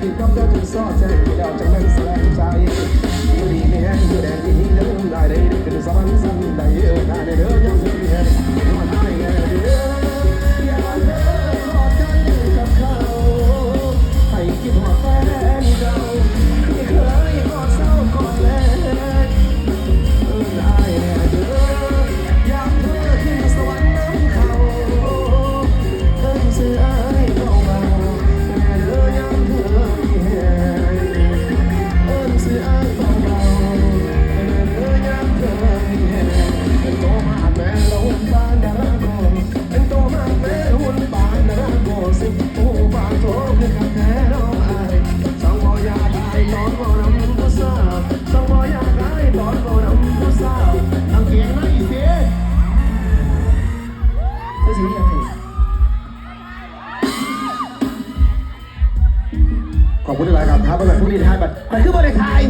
thì con theo mình so chạy thì đào chẳng nên sẽ chạy đi đi nghe đèn đi lâu lại đây đừng gió bắn răng đầy ở cả đời nhau ขอบคุณที่ไลน์ครับท้าไปแผู้วกนี้ท้ายแบบมันคือบริไทย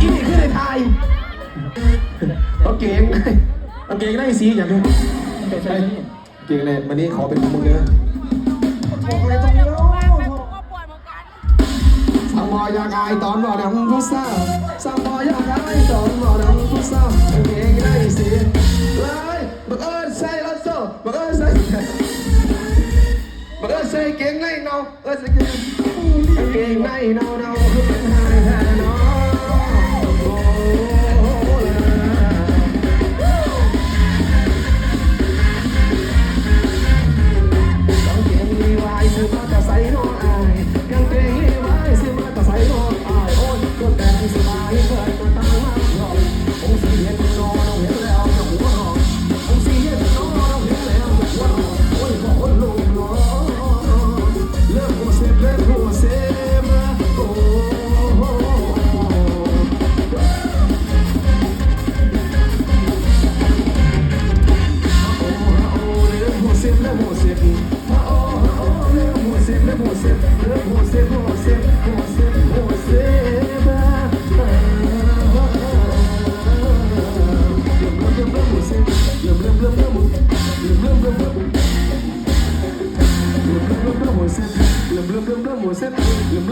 อีนี่คือไทยเอาเก่งเอาเก่งได้สีอย่างเดียเก่งเลยวันนี้ขอเป็นของมึงเนื้อสั่งบอยากายตอนบอกดังผู้สาวสั่งบอยากายตอนบอกดังผู้สาว ในเนาเออสกิลเกงในเนาเนา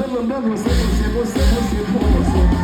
você, você, você, você, você, você.